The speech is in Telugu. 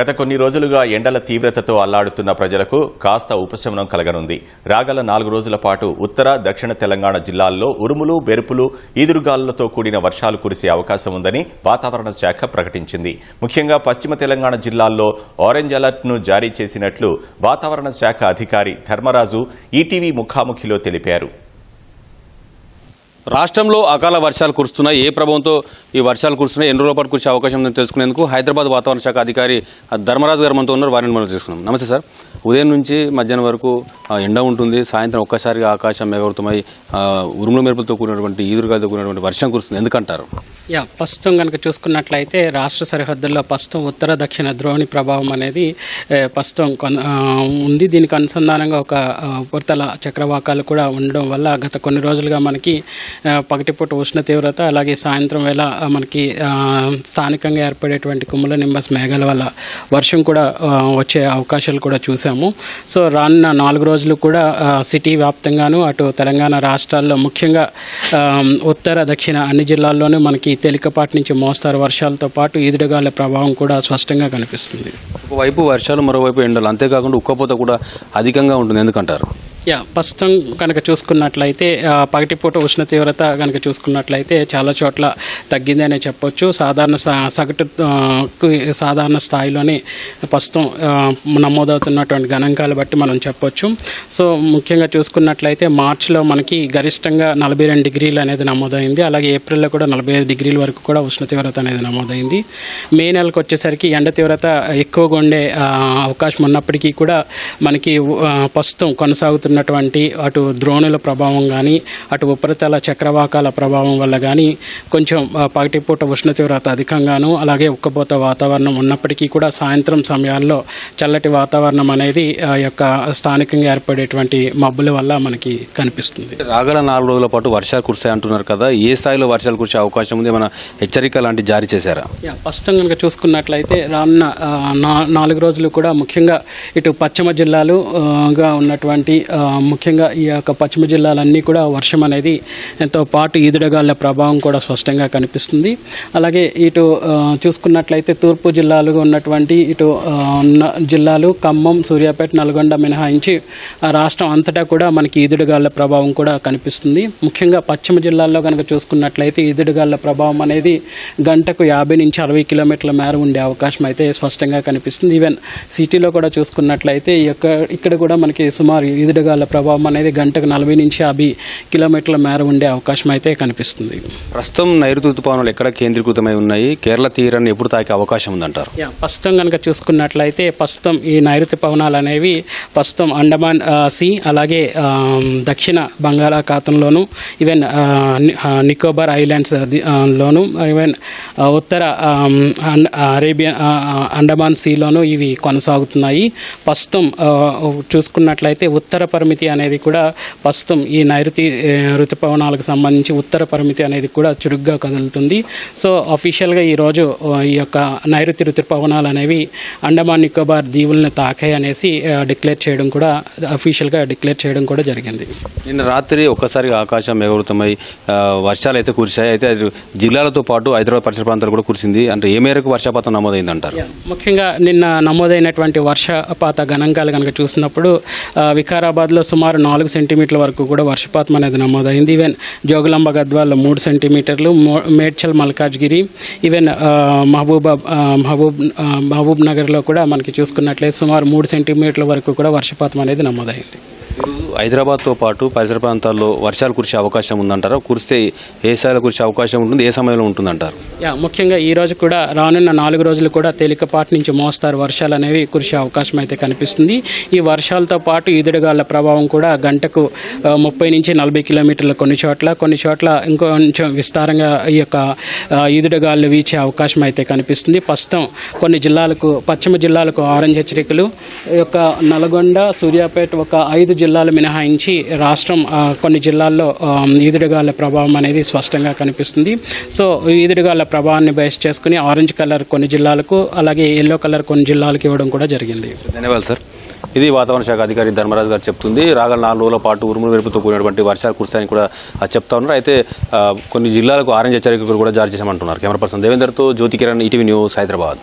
గత కొన్ని రోజులుగా ఎండల తీవ్రతతో అల్లాడుతున్న ప్రజలకు కాస్త ఉపశమనం కలగనుంది. రాగల నాలుగు రోజుల పాటు ఉత్తర దక్షిణ తెలంగాణ జిల్లాల్లో ఉరుములు బెరుపులు ఈదురుగాలులతో కూడిన వర్షాలు కురిసే అవకాశం ఉందని వాతావరణ శాఖ ప్రకటించింది. ముఖ్యంగా పశ్చిమ తెలంగాణ జిల్లాల్లో ఆరెంజ్ అలర్ట్ను జారీ చేసినట్లు వాతావరణ శాఖ అధికారి ధర్మరాజు ఈటీవీ ముఖాముఖిలో తెలిపారు. రాష్ట్రంలో అకాల వర్షాలు కురుస్తున్నాయి. ఏ ప్రభావంతో ఈ వర్షాలు కురుస్తున్నాయి? ఎన్ని రోజుల పాటు కురిసే అవకాశం తెలుసుకునేందుకు హైదరాబాద్ వాతావరణ శాఖ అధికారి ధర్మరాజు గారు మనతో ఉన్నారు. వారిని మనం తెలుసుకున్నాం నమస్తే సార్. ఉదయం నుంచి మధ్యాహ్నం వరకు ఎండ ఉంటుంది. సాయంత్రం ఒక్కసారిగా ఆకాశం మేఘవృతమై ఉరుముల మెరుపులతో కూడినటువంటి ఈదురుగాలతో కూడినటువంటి వర్షం కురుస్తుంది. ఎందుకంటారు? యా ప్రస్తుతం కనుక చూసుకున్నట్లయితే రాష్ట్ర సరిహద్దుల్లో ప్రస్తుతం ఉత్తర దక్షిణ ద్రోణి ప్రభావం అనేది ప్రస్తుతం కొన- ఉంది. దీనికి అనుసంధానంగా ఒక ఉపరితల చక్రవాకాలు కూడా ఉండడం వల్ల గత కొన్ని రోజులుగా మనకి పగటిపూట ఉష్ణ తీవ్రత అలాగే సాయంత్రం వేళ మనకి స్థానికంగా ఏర్పడేటువంటి కుమ్ముల నింబస్ మేఘాల వల్ల వర్షం కూడా వచ్చే అవకాశాలు కూడా చూసాము సో రానున్న నాలుగు రోజులు కూడా సిటీ వ్యాప్తంగాను అటు తెలంగాణ రాష్ట్రాల్లో ముఖ్యంగా ఉత్తర దక్షిణ అన్ని జిల్లాల్లోనూ మనకి తేలికపాటి నుంచి మోస్తారు వర్షాలతో పాటు ఈదుడుగాల ప్రభావం కూడా స్పష్టంగా కనిపిస్తుంది. ఒకవైపు వర్షాలు మరోవైపు ఎండలు. అంతేకాకుండా ఉక్కపోత కూడా అధికంగా ఉంటుంది. ఎందుకంటారు? యా ప్రస్తుతం కనుక చూసుకున్నట్లయితే పగటిపూట ఉష్ణ తీవ్రత కనుక చూసుకున్నట్లయితే చాలా చోట్ల తగ్గిందనే చెప్పొచ్చు. సాధారణ సగటు సాధారణ స్థాయిలోనే ప్రస్తుతం నమోదవుతున్నటువంటి గణాంకాలు బట్టి మనం చెప్పొచ్చు. సో ముఖ్యంగా చూసుకున్నట్లయితే మార్చిలో మనకి గరిష్టంగా నలభై రెండు డిగ్రీలు అనేది నమోదైంది. అలాగే ఏప్రిల్లో కూడా నలభై ఐదు డిగ్రీల వరకు కూడా ఉష్ణ తీవ్రత అనేది నమోదైంది. మే నెలకు వచ్చేసరికి ఎండ తీవ్రత ఎక్కువగా ఉండే అవకాశం ఉన్నప్పటికీ కూడా మనకి ప్రస్తుతం కొనసాగుతున్న కొనసాగుతున్నటువంటి అటు ద్రోణుల ప్రభావం కానీ అటు ఉపరితల చక్రవాకాల ప్రభావం వల్ల కానీ కొంచెం పగటిపూట ఉష్ణ తీవ్రత అధికంగాను అలాగే ఉక్కపోత వాతావరణం ఉన్నప్పటికీ కూడా సాయంత్రం సమయాల్లో చల్లటి వాతావరణం అనేది ఆ యొక్క స్థానికంగా ఏర్పడేటువంటి మబ్బుల వల్ల మనకి కనిపిస్తుంది. రాగల నాలుగు రోజుల పాటు వర్షాలు కురుస్తాయి అంటున్నారు కదా ఏ స్థాయిలో వర్షాలు కురిసే అవకాశం ఉంది? ఏమైనా హెచ్చరిక లాంటి జారీ చేశారా? ప్రస్తుతం కనుక చూసుకున్నట్లయితే రానున్న నాలుగు రోజులు కూడా ముఖ్యంగా ఇటు పశ్చిమ జిల్లాలు ఆ, గా ఉన్నటువంటి ముఖ్యంగా ఈ యొక్క పశ్చిమ జిల్లాలన్నీ కూడా వర్షం అనేది ఎంతో పాటు ఈదుడగాళ్ళ ప్రభావం కూడా స్పష్టంగా కనిపిస్తుంది. అలాగే ఇటు చూసుకున్నట్లయితే తూర్పు జిల్లాలుగా ఉన్నటువంటి ఇటు న- జిల్లాలు ఖమ్మం సూర్యాపేట నల్గొండ మినహాయించి ఆ రాష్ట్రం అంతటా కూడా మనకి ఈదుడుగాళ్ళ ప్రభావం కూడా కనిపిస్తుంది. ముఖ్యంగా పశ్చిమ జిల్లాల్లో కనుక చూసుకున్నట్లయితే ఈదుడుగాళ్ళ ప్రభావం అనేది గంటకు యాభై నుంచి అరవై కిలోమీటర్ల మేర ఉండే అవకాశం అయితే స్పష్టంగా కనిపిస్తుంది. ఈవెన్ సిటీలో కూడా చూసుకున్నట్లయితే ఈ ఇక్కడ కూడా మనకి సుమారు ఈదుడుగాళ్ళ ప్రభావం అనేది గంటకు నలభై నుంచి యాభై కిలోమీటర్ల మేర ఉండే అవకాశం అయితే కనిపిస్తుంది. ప్రస్తుతం నైరుతి ఋతుపవనాలు ఎక్కడ కేంద్రీకృతమై ఉన్నాయి? కేరళ తీరాన్ని ఎప్పుడు తాకే అవకాశం ఉందంటారు? ప్రస్తుతం కనుక చూసుకున్నట్లయితే ప్రస్తుతం ఈ నైరుతి పవనాలు అనేవి ప్రస్తుతం అండమాన్ సీ అలాగే దక్షిణ బంగాళాఖాతంలోను ఈవెన్ నికోబార్ ఐలాండ్స్ లోను ఈవెన్ ఉత్తర అరేబియన్ అండమాన్ సీలోను ఇవి కొనసాగుతున్నాయి. ప్రస్తుతం చూసుకున్నట్లయితే ఉత్తర పరిమితి అనేది కూడా ప్రస్తుతం ఈ నైరుతి ఋతుపవనాలకు సంబంధించి ఉత్తర పరిమితి అనేది కూడా చురుగ్గా కదులుతుంది. సో అఫీషియల్గా ఈరోజు ఈ యొక్క నైరుతి ఋతుపవనాలు అనేవి అండమాన్ నికోబార్ దీవులను తాకాయి అనేసి డిక్లేర్ చేయడం కూడా అఫీషియల్గా డిక్లేర్ చేయడం కూడా జరిగింది. నిన్న రాత్రి ఒక్కసారిగా ఆకాశం ఆ, వర్షాలు అయితే కురిశాయి. అయితే జిల్లాలతో పాటు హైదరాబాద్ పరిసర ప్రాంతాలు కూడా కురిసింది. అంటే ఏ మేరకు వర్షపాతం నమోదైంది అంటారు ముఖ్యంగా నిన్న నమోదైనటువంటి వర్షపాత గణాంకాలు కనుక చూసినప్పుడు ఆ, హైదరాబాద్లో సుమారు నాలుగు సెంటీమీటర్ల వరకు కూడా వర్షపాతం అనేది నమోదైంది. ఈవెన్ జోగులాంబ గద్వాల్లో మూడు సెంటీమీటర్లు మేడ్చల్ మల్కాజ్గిరి ఈవెన్ మహబూబా మహబూబ్ మహబూబ్ నగర్లో కూడా మనకి చూసుకున్నట్లయితే సుమారు మూడు సెంటీమీటర్ల వరకు కూడా వర్షపాతం అనేది నమోదైంది. హైదరాబాద్తో పాటు పరిసర ప్రాంతాల్లో వర్షాలు కురిసే అవకాశం ఉందంటారా? కురిస్తే ఏ స్థాయిలో కురిసే అవకాశం ఉంటుంది? ఏ సమయంలో ఉంటుందంటారు? యా ముఖ్యంగా ఈ రోజు కూడా రానున్న నాలుగు రోజులు కూడా తేలికపాటి నుంచి మోస్తారు. వర్షాలు అనేవి కురిసే అవకాశం అయితే కనిపిస్తుంది. ఈ వర్షాలతో పాటు ఈదుడుగాళ్ళ ప్రభావం కూడా గంటకు ముప్పై నుంచి నలభై కిలోమీటర్ల కొన్ని చోట్ల కొన్ని చోట్ల ఇంకొంచెం విస్తారంగా ఈ యొక్క ఆ, ఈదుడుగాలు వీచే అవకాశం అయితే కనిపిస్తుంది. ప్రస్తుతం కొన్ని జిల్లాలకు పశ్చిమ జిల్లాలకు ఆరెంజ్ హెచ్చరికలు. ఈ యొక్క నల్గొండ సూర్యాపేట ఒక ఐదు జిల్లాలు మినహాయించి రాష్ట్రం కొన్ని జిల్లాల్లో ఈదుడుగాల ప్రభావం అనేది స్పష్టంగా కనిపిస్తుంది. సో ఈదుడుగాల ప్రభావాన్ని బేస్ చేసుకుని ఆరెంజ్ కలర్ కొన్ని జిల్లాలకు అలాగే ఎల్లో కలర్ కొన్ని జిల్లాలకు ఇవ్వడం కూడా జరిగింది. ధన్యవాదాలు సార్. ఇది వాతావరణ శాఖ అధికారి ధర్మరాజు గారు చెప్తుంది. రాగల నాలుగు రోజుల పాటు ఉరుములు మెరుపుతో కూడినటువంటి వర్షాలు కురుస్తాయని కూడా చెప్తా ఉన్నారు. అయితే కొన్ని జిల్లాలకు ఆరెంజ్ హెచ్చరికలు కూడా జారీ చేశామంటున్నారు. కెమెరా పర్సన్ దేవేందర్తో జ్యోతి కిరణ్ ఈటీవీ న్యూస్ హైదరాబాద్.